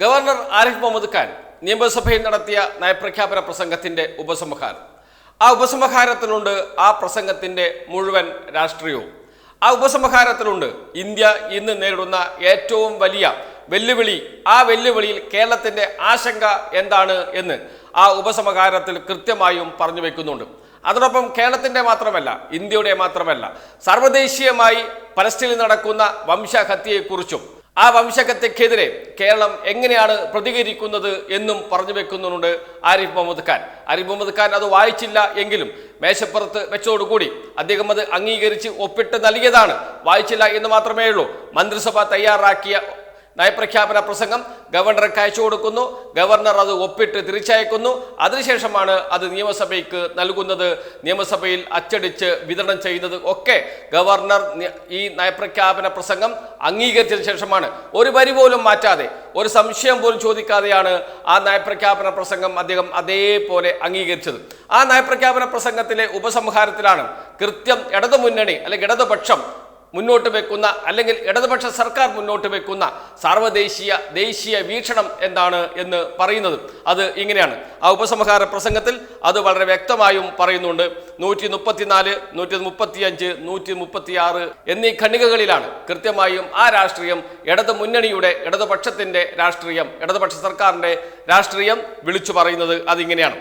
Governor Arif Muhammad Khan നിയമസഭയിൽ നടത്തിയ നയപ്രഖ്യാപന പ്രസംഗത്തിന്റെ ഉപസംഹാരം. ആ ഉപസംഹാരത്തിലുണ്ട് ആ പ്രസംഗത്തിന്റെ മുഴുവൻ രാഷ്ട്രീയവും. ആ ഉപസംഹാരത്തിലുണ്ട് ഇന്ത്യ ഇന്ന് നേരിടുന്ന ഏറ്റവും വലിയ വെല്ലുവിളി. ആ വെല്ലുവിളിയിൽ കേരളത്തിന്റെ ആശങ്ക എന്താണ് എന്ന് ആ ഉപസംഹാരത്തിൽ കൃത്യമായും പറഞ്ഞു വെക്കുന്നുണ്ട്. അതോടൊപ്പം കേരളത്തിന്റെ മാത്രമല്ല ഇന്ത്യയുടെ മാത്രമല്ല സർവദേശീയമായി പലസ്തീനിൽ നടക്കുന്ന വംശഹത്യയെക്കുറിച്ചും ആ വംശകത്തെക്കെതിരെ കേരളം എങ്ങനെയാണ് പ്രതികരിക്കുന്നത് എന്നും പറഞ്ഞു വെക്കുന്നുണ്ട് ആരിഫ് മുഹമ്മദ് ഖാൻ. ആരിഫ് മുഹമ്മദ് ഖാൻ അത് വായിച്ചില്ല എങ്കിലും മേശപ്പുറത്ത് വെച്ചതോടുകൂടി അദ്ദേഹം അത് അംഗീകരിച്ച് ഒപ്പിട്ട് നൽകിയതാണ്. വായിച്ചില്ല എന്ന് മാത്രമേ ഉള്ളൂ മന്ത്രിസഭ തയ്യാറാക്കിയ നയപ്രഖ്യാപന പ്രസംഗം ഗവർണർക്ക് അയച്ചു കൊടുക്കുന്നു. ഗവർണർ അത് ഒപ്പിട്ട് തിരിച്ചയക്കുന്നു. അതിനുശേഷമാണ് അത് നിയമസഭയ്ക്ക് നൽകുന്നത്. നിയമസഭയിൽ അച്ചടിച്ച് വിതരണം ചെയ്യുന്നത് ഒക്കെ ഗവർണർ ഈ നയപ്രഖ്യാപന പ്രസംഗം അംഗീകരിച്ചതിന് ശേഷമാണ്. ഒരു വരി പോലും മാറ്റാതെ ഒരു സംശയം പോലും ചോദിക്കാതെയാണ് ആ നയപ്രഖ്യാപന പ്രസംഗം അദ്ദേഹം അതേപോലെ അംഗീകരിച്ചത്. ആ നയപ്രഖ്യാപന പ്രസംഗത്തിലെ ഉപസംഹാരത്തിലാണ് കൃത്യം ഇടതുമുന്നണി അല്ലെങ്കിൽ ഇടതുപക്ഷം മുന്നോട്ട് വെക്കുന്ന അല്ലെങ്കിൽ ഇടതുപക്ഷ സർക്കാർ മുന്നോട്ട് വെക്കുന്ന സാർവദേശീയ ദേശീയ വീക്ഷണം എന്താണ് എന്ന് പറയുന്നത് അത് ഇങ്ങനെയാണ്. ആ ഉപസംഹാര പ്രസംഗത്തിൽ അത് വളരെ വ്യക്തമായും പറയുന്നുണ്ട്. നൂറ്റി മുപ്പത്തിനാല് നൂറ്റി മുപ്പത്തിയഞ്ച് നൂറ്റി മുപ്പത്തിയാറ് എന്നീ ഖണ്ഡികകളിലാണ് കൃത്യമായും ആ രാഷ്ട്രീയം ഇടതു മുന്നണിയുടെ ഇടതുപക്ഷത്തിന്റെ രാഷ്ട്രീയം ഇടതുപക്ഷ സർക്കാരിന്റെ രാഷ്ട്രീയം വിളിച്ചു പറയുന്നത് അതിങ്ങനെയാണ്.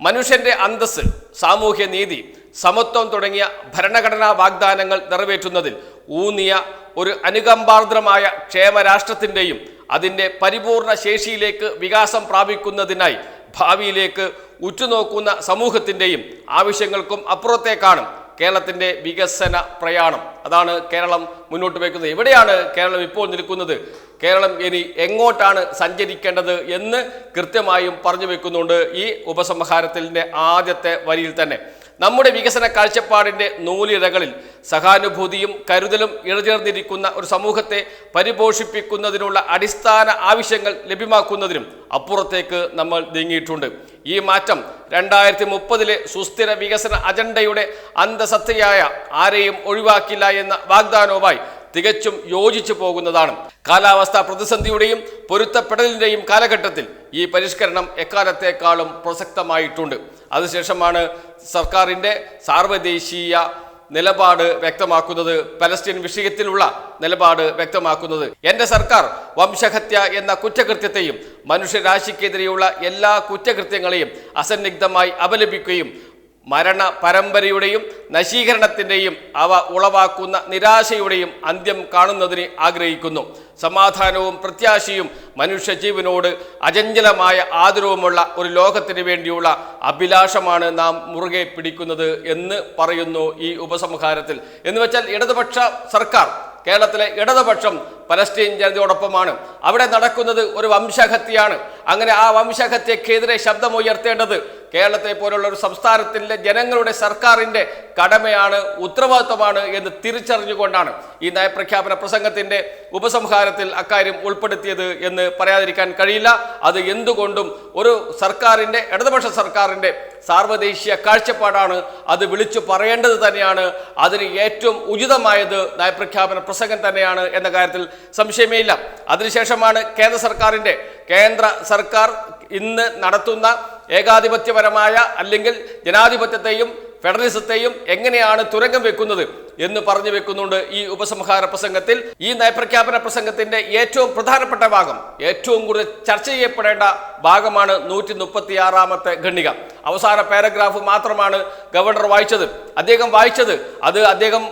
മനുഷ്യന്റെ അന്തസ്സ് സാമൂഹ്യ നീതി സമത്വം തുടങ്ങിയ ഭരണഘടനാ വാഗ്ദാനങ്ങൾ നിറവേറ്റുന്നതിൽ ഊന്നിയ ഒരു അനുകമ്പാർദ്രമായ ക്ഷേമരാഷ്ട്രത്തിന്റെയും അതിന്റെ പരിപൂർണ ശേഷിയിലേക്ക് വികാസം പ്രാപിക്കുന്നതിനായി ഭാവിയിലേക്ക് ഉറ്റുനോക്കുന്ന സമൂഹത്തിന്റെയും ആവശ്യങ്ങൾക്കും അപ്പുറത്തേക്കാണ് കേരളത്തിന്റെ വികസന പ്രയാണം. അതാണ് കേരളം മുന്നോട്ട് വയ്ക്കുന്നത്. എവിടെയാണ് കേരളം ഇപ്പോൾ നിൽക്കുന്നത്? കേരളം ഇനി എങ്ങോട്ടാണ് സഞ്ചരിക്കേണ്ടത് എന്ന് കൃത്യമായും പറഞ്ഞു വെക്കുന്നുണ്ട് ഈ ഉപസംഹാരത്തിന്റെ ആദ്യത്തെ വരിയിൽ തന്നെ. നമ്മുടെ വികസന കാഴ്ചപ്പാടിന്റെ നൂലിഴകളിൽ സഹാനുഭൂതിയും കരുതലും ഇഴചേർന്നിരിക്കുന്ന ഒരു സമൂഹത്തെ പരിപോഷിപ്പിക്കുന്നതിനുള്ള അടിസ്ഥാന ആവശ്യങ്ങൾ ലഭ്യമാക്കുന്നതിനും അപ്പുറത്തേക്ക് നമ്മൾ നീങ്ങിയിട്ടുണ്ട്. ഈ മാറ്റം രണ്ടായിരത്തി മുപ്പതിലെ സുസ്ഥിര വികസന അജണ്ടയുടെ അന്തസത്തയായ ആരെയും ഒഴിവാക്കില്ല എന്ന വാഗ്ദാനവുമായി തികച്ചും യോജിച്ചു പോകുന്നതാണ്. കാലാവസ്ഥാ പ്രതിസന്ധിയുടെയും പൊരുത്തപ്പെടലിന്റെയും കാലഘട്ടത്തിൽ ഈ പരിഷ്കരണം എക്കാലത്തേക്കാളും പ്രസക്തമായിട്ടുണ്ട്. അതിനുശേഷമാണ് സർക്കാരിന്റെ സാർവദേശീയ നിലപാട് വ്യക്തമാക്കുന്നത് പലസ്തീൻ വിഷയത്തിലുള്ള നിലപാട് വ്യക്തമാക്കുന്നത്. എന്റെ സർക്കാർ വംശഹത്യ എന്ന കുറ്റകൃത്യത്തെയും മനുഷ്യരാശിക്കെതിരെയുള്ള എല്ലാ കുറ്റകൃത്യങ്ങളെയും അസന്നിഗ്ധമായി അപലപിക്കുകയും മരണ പരമ്പരയുടെയും നശീകരണത്തിന്റെയും അവ ഉളവാക്കുന്ന നിരാശയുടെയും അന്ത്യം കാണുന്നതിന് ആഗ്രഹിക്കുന്നു. സമാധാനവും പ്രത്യാശയും മനുഷ്യജീവനോട് അചഞ്ചലമായ ആദരവുമുള്ള ഒരു ലോകത്തിന് വേണ്ടിയുള്ള അഭിലാഷമാണ് നാം മുറുകെ പിടിക്കുന്നത് എന്ന് പറയുന്നു ഈ ഉപസംഹാരത്തിൽ. എന്ന് വെച്ചാൽ ഇടതുപക്ഷ സർക്കാർ കേരളത്തിലെ ഇടതുപക്ഷം പലസ്തീൻ ജനതയോടൊപ്പമാണ്. അവിടെ നടക്കുന്നത് ഒരു വംശഹത്യയാണ്. അങ്ങനെ ആ വംശഹത്യക്കെതിരെ ശബ്ദമുയർത്തേണ്ടത് കേരളത്തെ പോലുള്ള ഒരു സംസ്ഥാനത്തിലെ ജനങ്ങളുടെ സർക്കാരിന്റെ കടമയാണ് ഉത്തരവാദിത്വമാണ് എന്ന് തിരിച്ചറിഞ്ഞുകൊണ്ടാണ് ഈ നയപ്രഖ്യാപന പ്രസംഗത്തിന്റെ ഉപസംഹാരത്തിൽ അക്കാര്യം ഉൾപ്പെടുത്തിയത് എന്ന് പറയാതിരിക്കാൻ കഴിയില്ല. അത് എന്തുകൊണ്ടും ഒരു സർക്കാരിന്റെ ഇടതുപക്ഷ സർക്കാരിന്റെ സാർവദേശീയ കാഴ്ചപ്പാടാണ്. അത് വിളിച്ചു പറയേണ്ടത് തന്നെയാണ്. അതിന് ഏറ്റവും ഉചിതമായത് നയപ്രഖ്യാപന പ്രസംഗം തന്നെയാണ് എന്ന കാര്യത്തിൽ സംശയമേ ഇല്ല അതിനുശേഷമാണ് കേന്ദ്ര സർക്കാരിന്റെ കേന്ദ്ര സർക്കാർ ഇന്ന് നടത്തുന്ന ഏകാധിപത്യപരമായ അല്ലെങ്കിൽ ജനാധിപത്യത്തെയും ഫെഡറലിസത്തെയും എങ്ങനെയാണ് തുരങ്കം വെക്കുന്നത് എന്ന് പറഞ്ഞു വെക്കുന്നുണ്ട് ഈ ഉപസംഹാര പ്രസംഗത്തിൽ. ഈ നയപ്രഖ്യാപന പ്രസംഗത്തിന്റെ ഏറ്റവും പ്രധാനപ്പെട്ട ഭാഗം ഏറ്റവും കൂടുതൽ ചർച്ച ചെയ്യപ്പെടേണ്ട ഭാഗമാണ് നൂറ്റി മുപ്പത്തി ആറാമത്തെ ഖണ്ഡിക. അവസാന പാരഗ്രാഫ് മാത്രമാണ് ഗവർണർ വായിച്ചത്. അദ്ദേഹം വായിച്ചത് അത് അദ്ദേഹം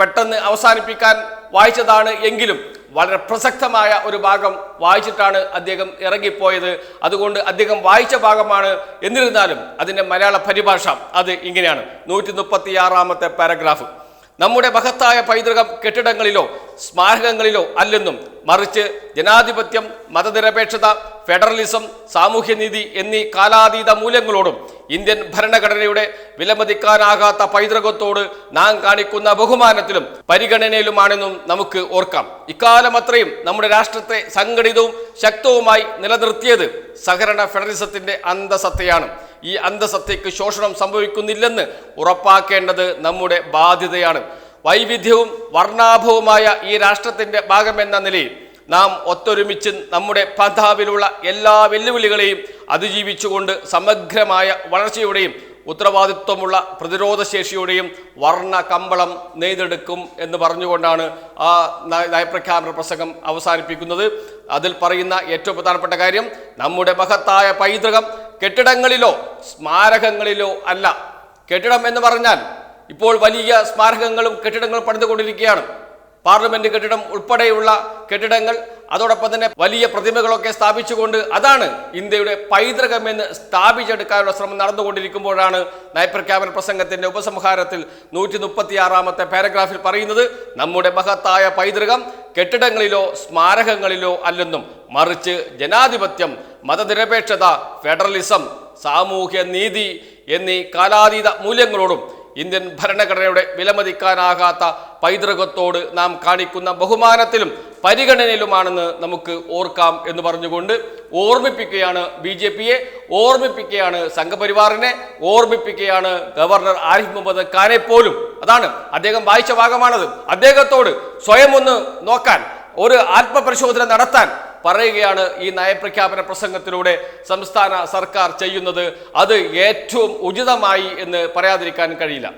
പെട്ടെന്ന് അവസാനിപ്പിക്കാൻ വായിച്ചതാണ് എങ്കിലും വളരെ പ്രസക്തമായ ഒരു ഭാഗം വായിച്ചിട്ടാണ് അദ്ദേഹം ഇറങ്ങിപ്പോയത്. അതുകൊണ്ട് അദ്ദേഹം വായിച്ച ഭാഗമാണ് എന്നിരുന്നാലും അതിന്റെ മലയാള പരിഭാഷ അത് ഇങ്ങനെയാണ്. നൂറ്റി മുപ്പത്തി ആറാമത്തെ പാരഗ്രാഫ്. നമ്മുടെ മഹത്തായ പൈതൃകം കെട്ടിടങ്ങളിലോ സ്മാരകങ്ങളിലോ അല്ലെന്നും മറിച്ച് ജനാധിപത്യം മതനിരപേക്ഷത ഫെഡറലിസം സാമൂഹ്യനീതി എന്നീ കാലാതീത മൂല്യങ്ങളോടും ഇന്ത്യൻ ഭരണഘടനയുടെ വിലമതിക്കാനാകാത്ത പൈതൃകത്തോട് നാം കാണിക്കുന്ന ബഹുമാനത്തിലും പരിഗണനയിലുമാണെന്നും നമുക്ക് ഓർക്കാം. ഇക്കാലം അത്രയും നമ്മുടെ രാഷ്ട്രത്തെ സംഘടിതവും ശക്തവുമായി നിലനിർത്തിയത് സഹകരണ ഫെഡറലിസത്തിന്റെ അന്തസത്തയാണ്. ഈ അന്തസത്തയ്ക്ക് ശോഷണം സംഭവിക്കുന്നില്ലെന്ന് ഉറപ്പാക്കേണ്ടത് നമ്മുടെ ബാധ്യതയാണ്. വൈവിധ്യവും വർണാഭവുമായ ഈ രാഷ്ട്രത്തിന്റെ ഭാഗമെന്ന നിലയിൽ നാം ഒത്തൊരുമിച്ച് നമ്മുടെ പന്ഥാവിലുള്ള എല്ലാ വെല്ലുവിളികളെയും അതിജീവിച്ചുകൊണ്ട് സമഗ്രമായ വളർച്ചയുടെയും ഉത്തരവാദിത്വമുള്ള പ്രതിരോധശേഷിയുടെയും വർണ കമ്പളം നെയ്തെടുക്കും എന്ന് പറഞ്ഞുകൊണ്ടാണ് ആ നയ- നയപ്രഖ്യാപന പ്രസംഗം അവസാനിപ്പിക്കുന്നത്. അതിൽ പറയുന്ന ഏറ്റവും പ്രധാനപ്പെട്ട കാര്യം നമ്മുടെ മഹത്തായ പൈതൃകം കെട്ടിടങ്ങളിലോ സ്മാരകങ്ങളിലോ അല്ല. കെട്ടിടം എന്ന് പറഞ്ഞാൽ ഇപ്പോൾ വലിയ സ്മാരകങ്ങളും കെട്ടിടങ്ങളും പണിതുകൊണ്ടിരിക്കുകയാണ്. പാർലമെന്റ് കെട്ടിടം ഉൾപ്പെടെയുള്ള കെട്ടിടങ്ങൾ അതോടൊപ്പം തന്നെ വലിയ പ്രതിമകളൊക്കെ സ്ഥാപിച്ചുകൊണ്ട് അതാണ് ഇന്ത്യയുടെ പൈതൃകമെന്ന് സ്ഥാപിച്ചെടുക്കാനുള്ള ശ്രമം നടന്നുകൊണ്ടിരിക്കുമ്പോഴാണ് നയപ്രഖ്യാപന പ്രസംഗത്തിന്റെ ഉപസംഹാരത്തിൽ നൂറ്റി മുപ്പത്തിയാറാമത്തെ പാരഗ്രാഫിൽ പറയുന്നത് നമ്മുടെ മഹത്തായ പൈതൃകം കെട്ടിടങ്ങളിലോ സ്മാരകങ്ങളിലോ അല്ലെന്നും മറിച്ച് ജനാധിപത്യം മതനിരപേക്ഷത ഫെഡറലിസം സാമൂഹ്യ നീതി എന്നീ കാലാതീത മൂല്യങ്ങളോടും ഇന്ത്യൻ ഭരണഘടനയുടെ വിലമതിക്കാനാകാത്ത പൈതൃകത്തോട് നാം കാണിക്കുന്ന ബഹുമാനത്തിലും പരിഗണനയിലുമാണെന്ന് നമുക്ക് ഓർക്കാം എന്ന് പറഞ്ഞുകൊണ്ട് ഓർമ്മിപ്പിക്കുകയാണ് ബി ജെ പിയെ ഓർമ്മിപ്പിക്കുകയാണ് സംഘപരിവാറിനെ ഓർമ്മിപ്പിക്കുകയാണ് ഗവർണർ ആരിഫ് മുഹമ്മദ് ഖാനെ പോലും. അതാണ് അദ്ദേഹം വായിച്ച ഭാഗമാണത്. അദ്ദേഹത്തോട് സ്വയം ഒന്ന് നോക്കാൻ ഒരു ആത്മപരിശോധന നടത്താൻ പറയുകയാണ് ഈ നയപ്രഖ്യാപന പ്രസംഗത്തിലൂടെ സംസ്ഥാന സർക്കാർ ചെയ്യുന്നത്. അത് ഏറ്റവും ഉചിതമായി എന്ന് പറയാതിരിക്കാൻ കഴിയില്ല.